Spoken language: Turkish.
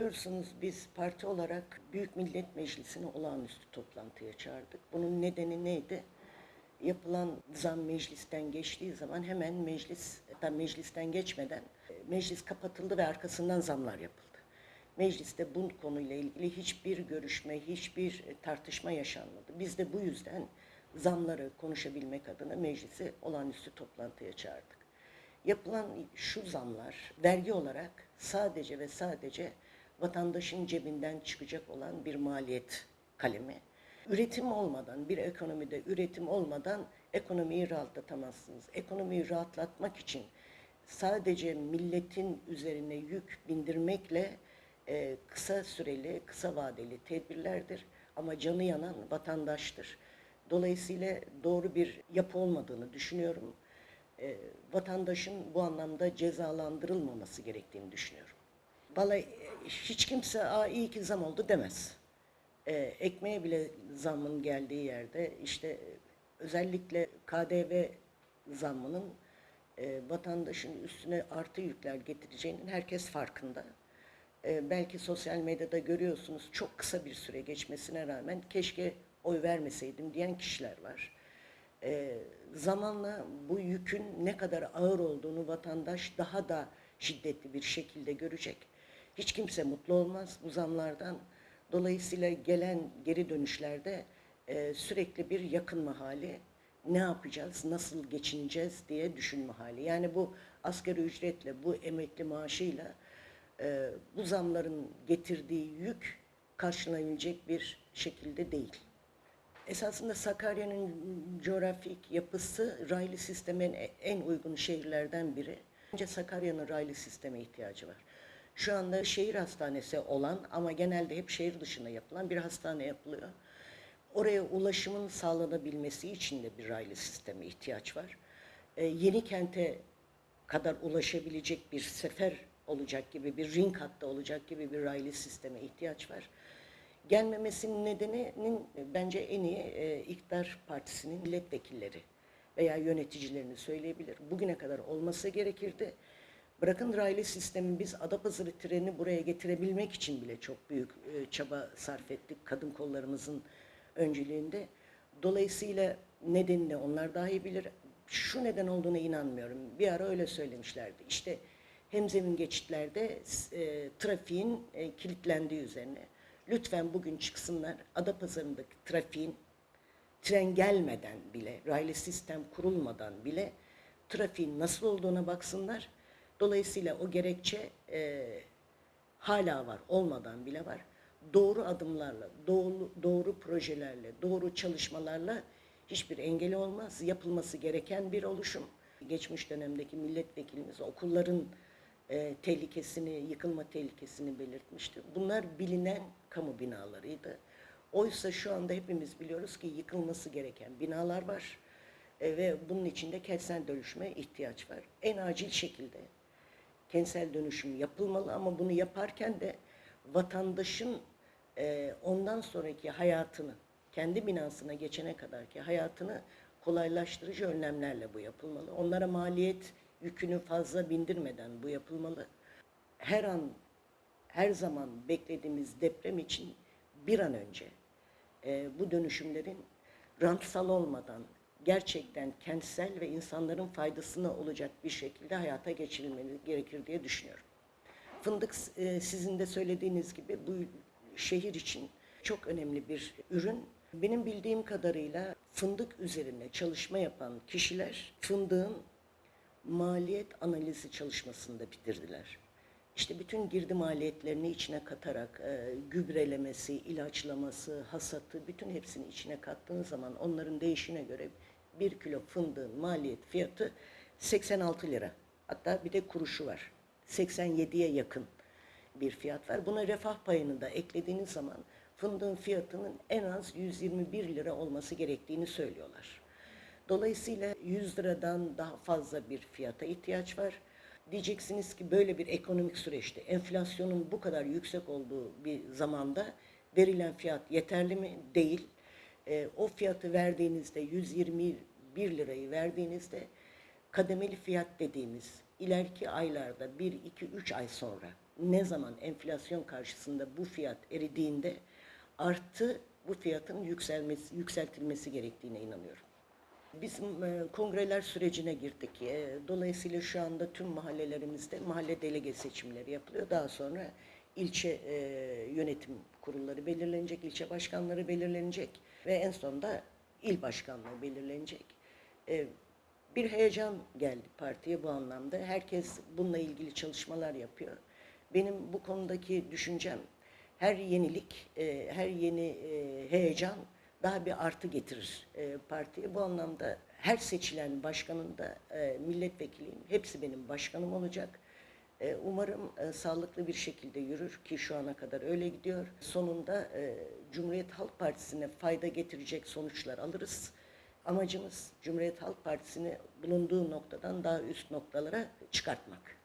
Biliyorsunuz biz parti olarak Büyük Millet Meclisi'ni olağanüstü toplantıya çağırdık. Bunun nedeni neydi? Yapılan zam meclisten geçtiği zaman hemen meclis, hatta meclisten geçmeden e, meclis kapatıldı ve arkasından zamlar yapıldı. Mecliste bu konuyla ilgili hiçbir görüşme, hiçbir tartışma yaşanmadı. Biz de bu yüzden zamları konuşabilmek adına meclisi olağanüstü toplantıya çağırdık. Yapılan şu zamlar vergi olarak sadece ve sadece vatandaşın cebinden çıkacak olan bir maliyet kalemi. Üretim olmadan, bir ekonomide üretim olmadan ekonomiyi rahatlatamazsınız. Ekonomiyi rahatlatmak için sadece milletin üzerine yük bindirmekle e, kısa süreli, kısa vadeli tedbirlerdir. Ama canı yanan vatandaştır. Dolayısıyla doğru bir yapı olmadığını düşünüyorum. E, vatandaşın bu anlamda cezalandırılmaması gerektiğini düşünüyorum. Vallahi e, hiç kimse Aa, iyi ki zam oldu demez. E, ekmeğe bile zamın geldiği yerde işte özellikle KDV zammının e, vatandaşın üstüne artı yükler getireceğinin herkes farkında. E, belki sosyal medyada görüyorsunuz çok kısa bir süre geçmesine rağmen keşke oy vermeseydim diyen kişiler var. E, zamanla bu yükün ne kadar ağır olduğunu vatandaş daha da şiddetli bir şekilde görecek. Hiç kimse mutlu olmaz bu zamlardan. Dolayısıyla gelen geri dönüşlerde e, sürekli bir yakınma hali, ne yapacağız, nasıl geçineceğiz diye düşünme hali. Yani bu asgari ücretle, bu emekli maaşıyla e, bu zamların getirdiği yük karşılanabilecek bir şekilde değil. Esasında Sakarya'nın coğrafik yapısı raylı sistemin en uygun şehirlerden biri. Bence Sakarya'nın raylı sisteme ihtiyacı var. Şu anda şehir hastanesi olan ama genelde hep şehir dışında yapılan bir hastane yapılıyor. Oraya ulaşımın sağlanabilmesi için de bir raylı sisteme ihtiyaç var. Ee, yeni kente kadar ulaşabilecek bir sefer olacak gibi, bir ring hattı olacak gibi bir raylı sisteme ihtiyaç var. Gelmemesinin nedeninin bence en iyi e, iktidar partisinin milletvekilleri veya yöneticilerini söyleyebilir. Bugüne kadar olması gerekirdi. Bırakın raylı sistemi biz Adapazarı treni buraya getirebilmek için bile çok büyük e, çaba sarf ettik kadın kollarımızın öncülüğünde. Dolayısıyla nedenini onlar daha iyi bilir. Şu neden olduğuna inanmıyorum. Bir ara öyle söylemişlerdi. İşte hemzemin geçitlerde e, trafiğin e, kilitlendiği üzerine. Lütfen bugün çıksınlar Adapazarı'ndaki trafiğin tren gelmeden bile, raylı sistem kurulmadan bile trafiğin nasıl olduğuna baksınlar. Dolayısıyla o gerekçe e, hala var, olmadan bile var. Doğru adımlarla, doğru, doğru projelerle, doğru çalışmalarla hiçbir engeli olmaz. Yapılması gereken bir oluşum. Geçmiş dönemdeki milletvekilimiz okulların e, tehlikesini, yıkılma tehlikesini belirtmişti. Bunlar bilinen kamu binalarıydı. Oysa şu anda hepimiz biliyoruz ki yıkılması gereken binalar var e, ve bunun içinde kentsel dönüşüme ihtiyaç var. En acil şekilde kentsel dönüşüm yapılmalı ama bunu yaparken de vatandaşın e, ondan sonraki hayatını, kendi binasına geçene kadarki hayatını kolaylaştırıcı önlemlerle bu yapılmalı. Onlara maliyet yükünü fazla bindirmeden bu yapılmalı. Her an, her zaman beklediğimiz deprem için bir an önce e, bu dönüşümlerin rantsal olmadan gerçekten kentsel ve insanların faydasına olacak bir şekilde hayata geçirilmeli gerekir diye düşünüyorum. Fındık e, sizin de söylediğiniz gibi bu şehir için çok önemli bir ürün. Benim bildiğim kadarıyla fındık üzerine çalışma yapan kişiler fındığın maliyet analizi çalışmasını da bitirdiler. İşte bütün girdi maliyetlerini içine katarak e, gübrelemesi, ilaçlaması, hasatı bütün hepsini içine kattığınız zaman onların değişine göre bir kilo fındığın maliyet fiyatı 86 lira. Hatta bir de kuruşu var. 87'ye yakın bir fiyat var. Buna refah payını da eklediğiniz zaman fındığın fiyatının en az 121 lira olması gerektiğini söylüyorlar. Dolayısıyla 100 liradan daha fazla bir fiyata ihtiyaç var. Diyeceksiniz ki böyle bir ekonomik süreçte enflasyonun bu kadar yüksek olduğu bir zamanda verilen fiyat yeterli mi? Değil. E, o fiyatı verdiğinizde 121 lirayı verdiğinizde kademeli fiyat dediğimiz ileriki aylarda 1, 2, 3 ay sonra ne zaman enflasyon karşısında bu fiyat eridiğinde artı bu fiyatın yükselmesi, yükseltilmesi gerektiğine inanıyorum. Bizim e, kongreler sürecine girdik. E, dolayısıyla şu anda tüm mahallelerimizde mahalle delege seçimleri yapılıyor. Daha sonra ilçe e, yönetim kurulları belirlenecek, ilçe başkanları belirlenecek ve en sonunda il başkanlığı belirlenecek. E, bir heyecan geldi partiye bu anlamda. Herkes bununla ilgili çalışmalar yapıyor. Benim bu konudaki düşüncem her yenilik, e, her yeni e, heyecan daha bir artı getirir e, partiye. Bu anlamda her seçilen başkanın da e, milletvekiliyim. Hepsi benim başkanım olacak. E, umarım e, sağlıklı bir şekilde yürür ki şu ana kadar öyle gidiyor. Sonunda e, Cumhuriyet Halk Partisi'ne fayda getirecek sonuçlar alırız. Amacımız Cumhuriyet Halk Partisi'ni bulunduğu noktadan daha üst noktalara çıkartmak.